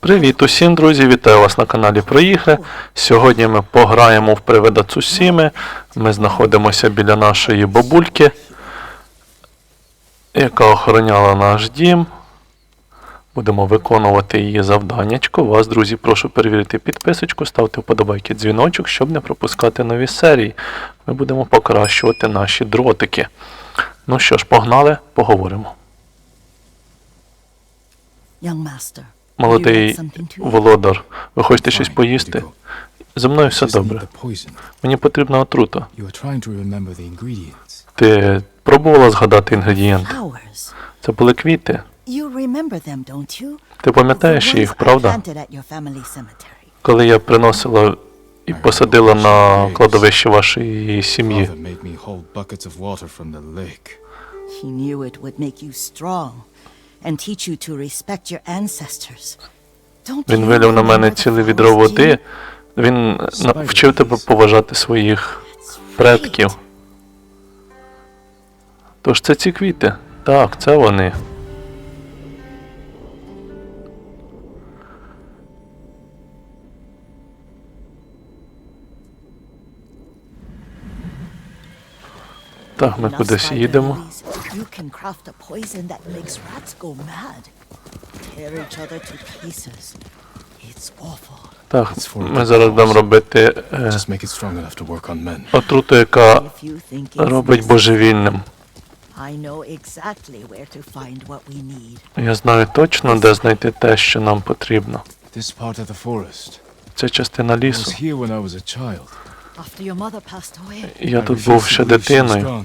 Привіт усім, друзі! Вітаю вас на каналі про. Сьогодні ми пограємо в привида Цусіми. Ми знаходимося біля нашої бабульки, яка охороняла наш дім. Будемо виконувати її завданнячко. Вас, друзі, прошу перевірити підписочку, ставте вподобайки дзвіночок, щоб не пропускати нові серії. Ми будемо покращувати наші дротики. Ну що ж, погнали, поговоримо. Young master. Молодий володар, ви хочете щось поїсти? Зі мною все добре. Мені потрібна отрута. Ти пробувала згадати інгредієнти? Це були квіти. Ти пам'ятаєш їх, правда? Коли я приносила і посадила на кладовище вашої сім'ї. And teach you to respect your ancestors. Він вилив на мене ціле відро води. Він навчив тебе поважати своїх предків. Тож це ці квіти. Так, це вони. Так, ми кудись їдемо. You can craft a poison that makes rats go mad. Tear each other to pieces. It's awful. Так, ми зараз будемо робити е, Just make it strong enough to work on men. отруту, яка робить божевільним. I know exactly where to find what we need. Я знаю точно, де знайти те, що нам потрібно. This part of the forest. Це частина I was лісу. here when I was a child. After your mother passed away, Я тут був ще дитиною.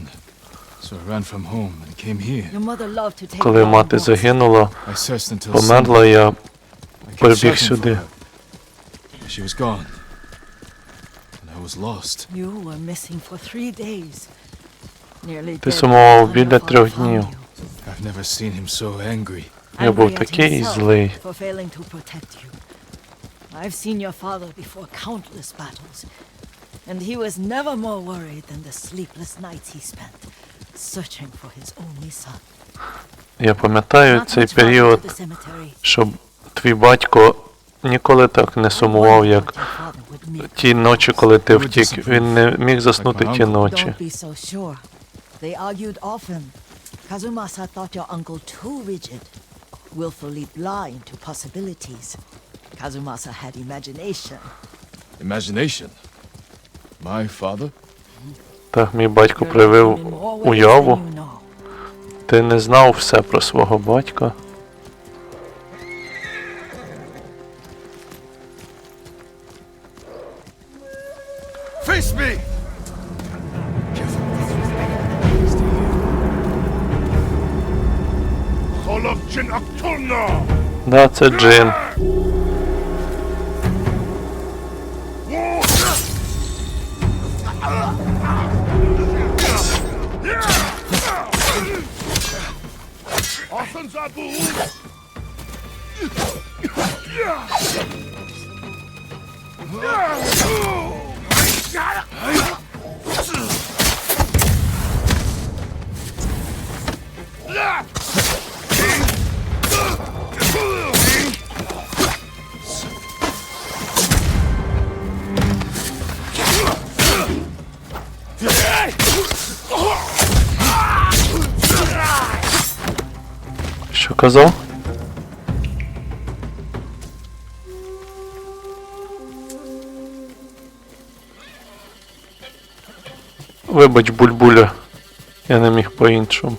Коли long мати walks. загинула, I searched until померла, я sunlight. I kept прибіг searching for сюди. her. She was gone. And I was lost. You were missing for three days. Nearly Ти dead сумував by the time біля your father трьох found днів. you. I've never seen him so angry. Я був Angry at такий himself злий. For failing to protect you. I've seen your father before countless battles, and he was never more worried than the sleepless nights he spent Я пам'ятаю цей період, щоб твій батько ніколи так не I сумував, як what your father would meet. ті ночі, коли ти втік. Він не міг заснути ті ночі. Don't be so sure. They argued often. Kazumasa thought your uncle too rigid, willfully blind to possibilities. Kazumasa had imagination. Imagination. My father? Так, мій батько проявив уяву. Ти не знав все про свого батька. Да, це Джин. Often Zabu! Oh, Що казав? Вибач, бульбуля. Я не міг по-іншому.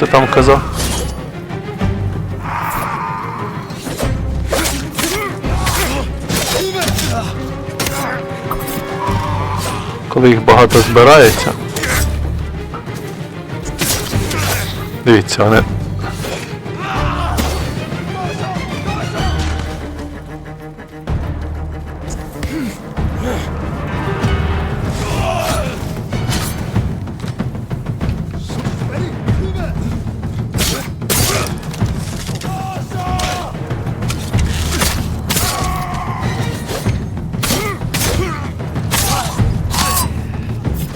ти там казав? Коли їх багато збирається. Дивіться, вони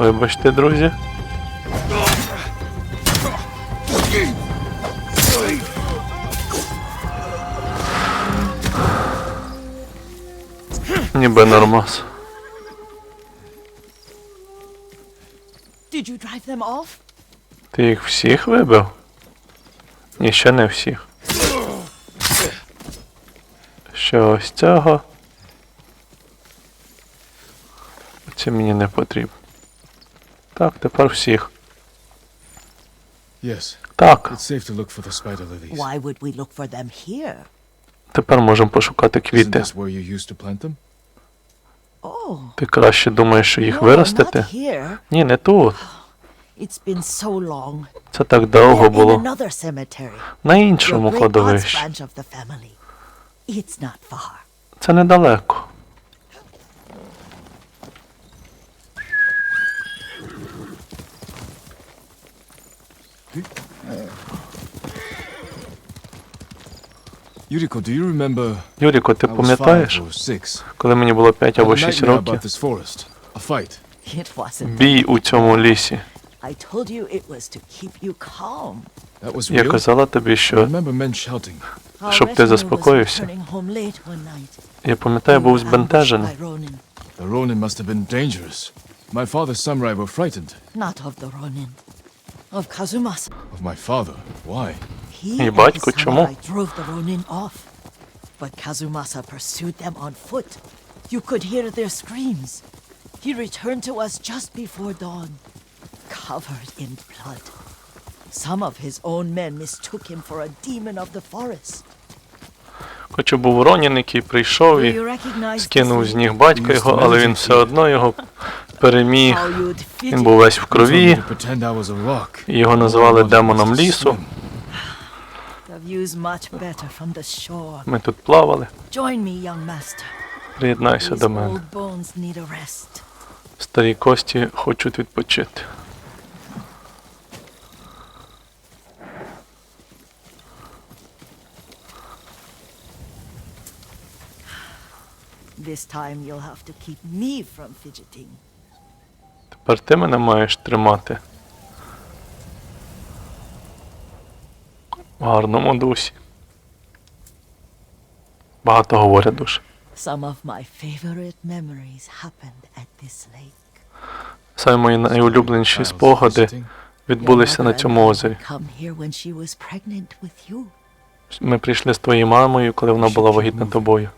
Вибачте, друзі. Ніби нормас. Ти їх всіх вибив? Ні, ще не всіх. Ще ось цього. Це мені не потрібно. Так, тепер всіх. Yes, Так, it's safe to look for the spider lilies. Why would we look for them here? тепер можемо пошукати Isn't квіти. this where you used to plant them? Oh, Ти краще думаєш, що їх no, виростити? not here. Ні, не тут. It's been so long. Це так довго було. На іншому кладовищі. Це недалеко. Yuriko, do you remember? Юріко, ти пам'ятаєш, коли мені було 5 Had або a 6 nightmare років? about this forest. A fight. It wasn't. Бій у цьому лісі. I told you it was to keep you calm. That was Я real. казала тобі, I що remember men shouting. Our Щоб ти заспокоївся. returning home late one night. я пам'ятаю, був збентежений. The Ronin must have been dangerous. My father's samurai were frightened. Not of the Ronin. Of Kazumasa. Of my father. Why? He and батько, чому? drove the Ronin off. But Kazumasa pursued them on foot. You could hear their screams. He returned to us just before dawn, covered in blood. Some of his own men mistook him for a demon of the forest. Хоча був Ронін, який прийшов і скинув з ніг батька його, але він все одно його переміг. Він був весь в крові. Його називали демоном лісу. Ми тут плавали. Приєднайся до мене. Старі кості хочуть відпочити. This time you'll have to keep me from fidgeting. Тепер ти мене маєш тримати. В гарному дусі. Багато говорять душ. Some of my favorite memories happened at this lake. Самі мої найулюбленіші спогади відбулися на цьому озері. Ми прийшли з твоєю мамою, коли вона була вагітна тобою.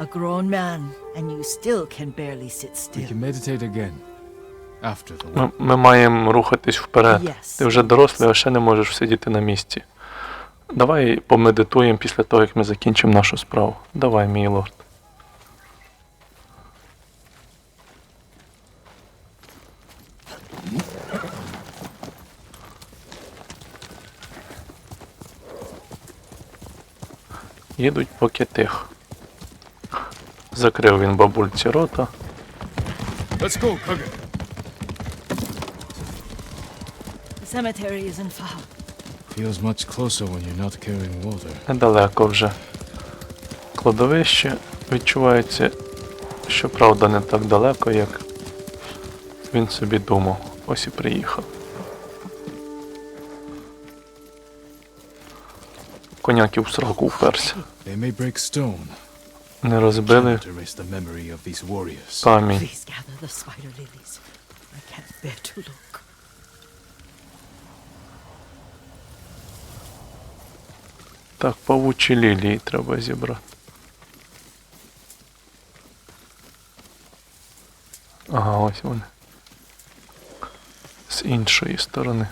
A grown man, and you still can barely sit We still. can meditate again. After the Ми, war. ми маємо рухатись вперед. Yes. Ти вже дорослий, а ще не можеш сидіти на місці. Давай помедитуємо після того, як ми закінчимо нашу справу. Давай, мій лорд. Їдуть поки тихо. Закрив він бабульці рота. Let's go, Kage. The cemetery isn't far. Feels much closer when you're not carrying water. Недалеко вже. Кладовище відчувається, що правда не так далеко, як він собі думав. Ось і приїхав. коняків в сраку вперся. They may break stone, Не розбили to erase the memory of these warriors. камінь. Please gather the spider lilies. I can't bear to look. Так, павучі лілії треба зібрати. Ага, ось вони. З іншої сторони.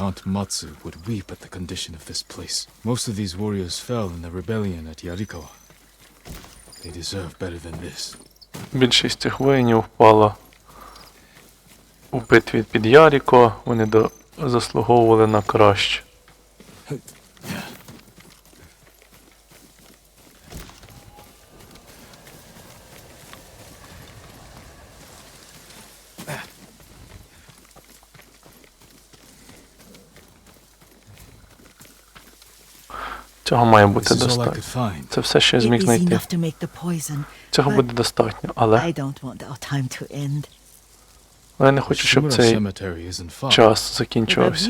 Aunt Matsu would weep at the condition of this place. Most of these warriors fell in the rebellion at Yarikawa. They deserve better than this. Більшість цих воїнів впала у битві під Яріко. Вони заслуговували на краще. Цього має бути достатньо. Це все, що я зміг знайти. Цього буде достатньо, але, але я не хочу, щоб цей час закінчувався.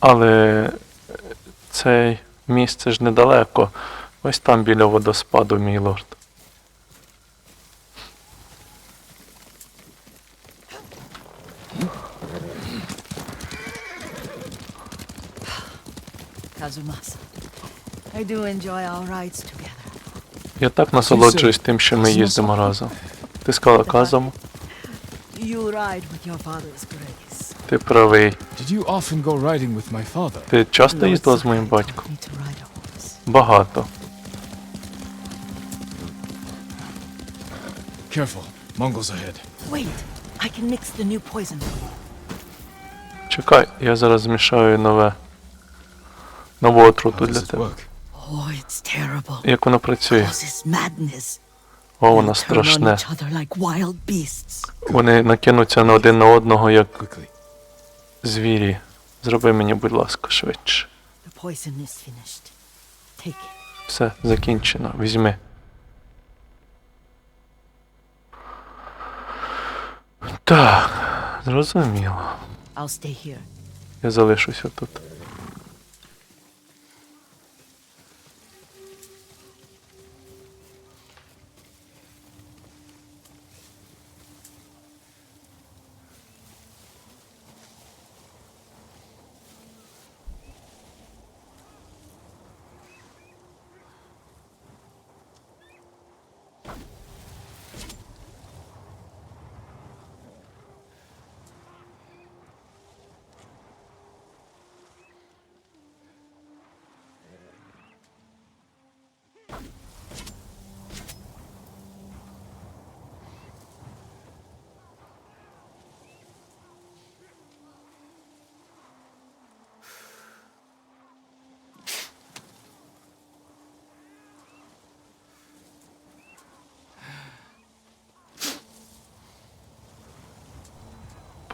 Але цей місце ж недалеко. Ось там біля водоспаду, мій лорд. Kazumasa. I do enjoy our rides together. Я так насолоджуюсь тим, що ми їздимо разом. Ти сказала казом, You ride with your father's grace. ти правий. Did you often go riding with my father? Ти часто їздила з моїм батьком? taught me to ride a horse. Багато. Careful. Mongols ahead. Wait, I can mix the new poison. Чекай, я зараз змішаю нове. Нову отруту для тебе. Oh. Як воно працює? О, воно страшне. Вони накинуться на один на одного, як звірі. Зроби мені, будь ласка, швидше. Все, закінчено. Візьми. Так, зрозуміло. Я залишуся тут.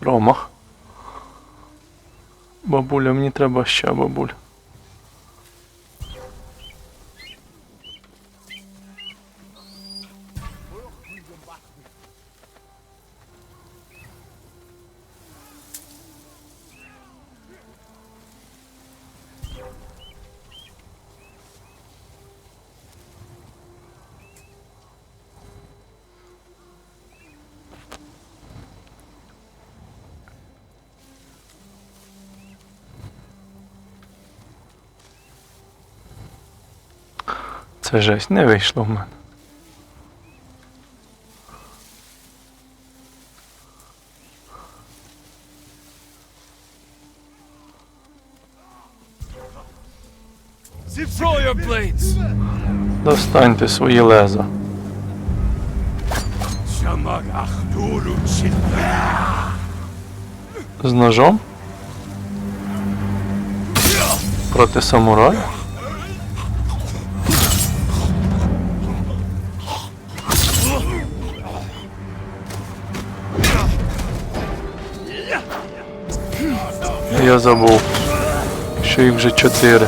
Промах. Бабуля, мені треба ще бабуль. Це жесть, не вийшло в мене. Достаньте свої леза. З ножом? Проти самурая? Я забув, що їх вже чотири.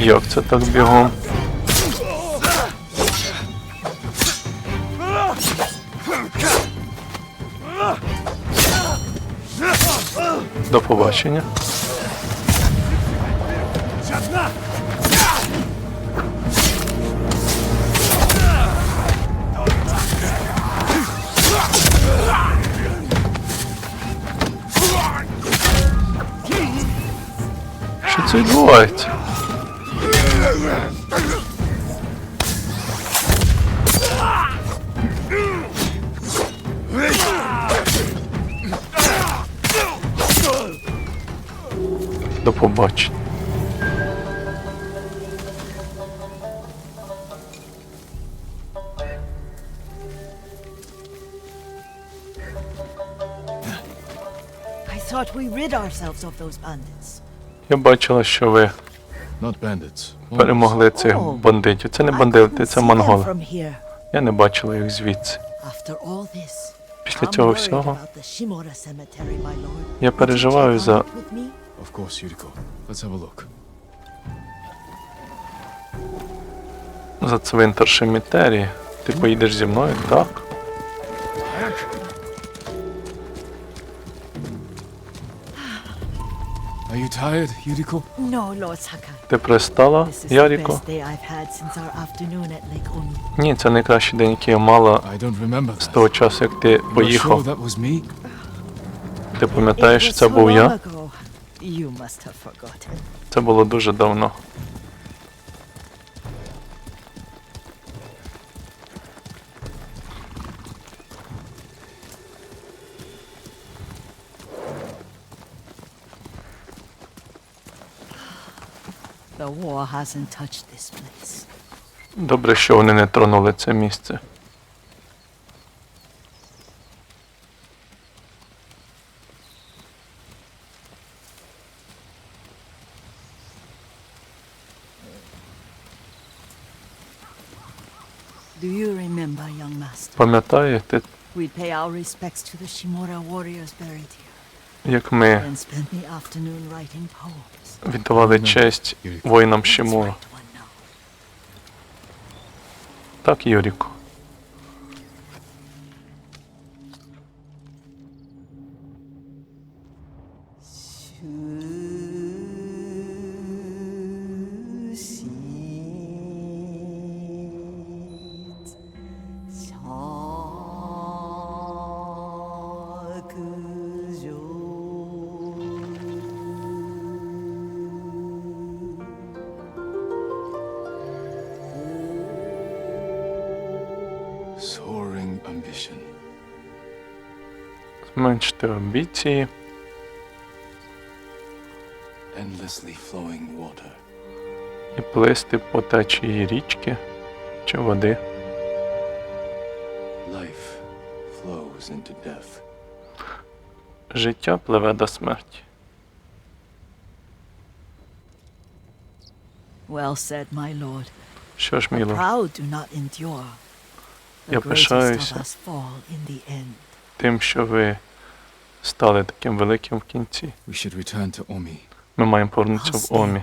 Як це так бігом? До побачення. До побачення. I thought we rid ourselves of those bandits. Я бачила, що ви Not bandits. Mongols. перемогли цих бандитів. Це не бандити, це монголи. Я не бачила їх звідси. After all this, Після I'm цього worried всього about the Shimura cemetery, my lord. я переживаю за? Of course, Yuriko. Let's have a look. за цвинтар Шемітері. Ти поїдеш зі мною, так? Are you tired, Yuriko? No, Lord Sakai. Ти пристала, This is the Яріко? best day I've had since our afternoon at Lake Oni. Ні, це найкращий день, який я мала I don't remember з that. того часу, як ти sure поїхав. that was me? Ти пам'ятаєш, що це був я? ago. You must have forgotten. Це було дуже давно. The war hasn't touched this place. Добре, що вони не тронули це місце. Do you remember, young master? Пам'ятаєте, We'd pay our respects to the Shimura warriors buried here, як ми and spend the afternoon writing poems. віддавали честь воїнам Шимура? Right one now. Так. Soaring Зменшити амбіції, Endlessly flowing water. і плисти по течії річки чи води. Life flows into death. Життя пливе до смерті. Well said, my lord. Що ж, endure. The Я greatest пишаюся. of us fall in the end. тим, що ви стали таким великим в кінці. Ми маємо повернутися в Омі.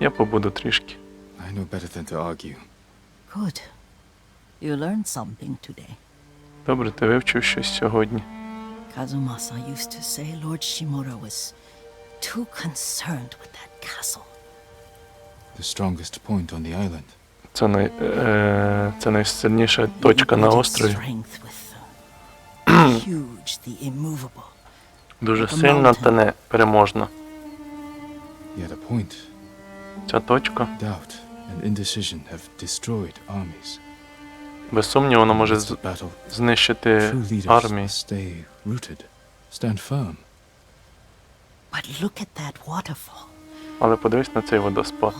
Я побуду трішки. I know better than to argue. Good. You learned something today. Добре, ти вивчив щось сьогодні. Kazumasa used to say Lord Shimura was too concerned with that castle. The strongest point on the island. Це, най, е, це найсильніша точка на острові. strength with Дуже сильна та непереможна. Ця точка, без сумніву, вона може знищити армії. Але подивись на цей водоспад,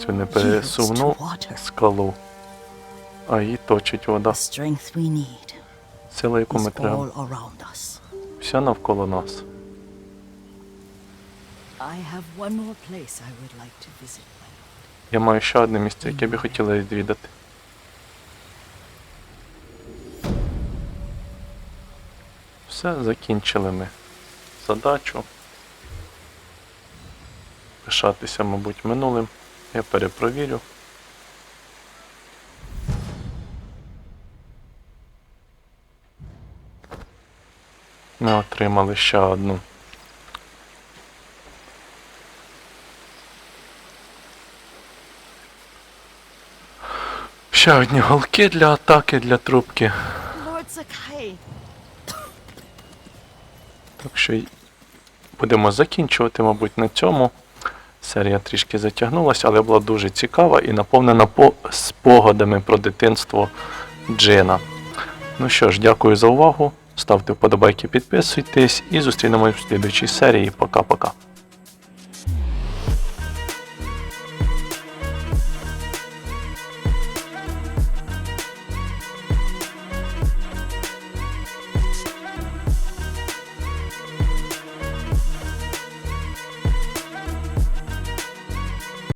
цю непересувну скалу. А її точить вода. Сила, яку ми треба. Вся навколо нас. Я маю ще одне місце, яке би хотіла відвідати. Все, закінчили ми задачу. пишатися, мабуть, минулим. Я перепровірю. Ми отримали ще одну. Ще одні голки для атаки, для трубки. Так що будемо закінчувати, мабуть, на цьому. Серія трішки затягнулася, але була дуже цікава і наповнена спогадами про дитинство Джина. Ну що ж, дякую за увагу. Ставте вподобайки, підписуйтесь і зустрінемось в слідчій серії. Пока-пока.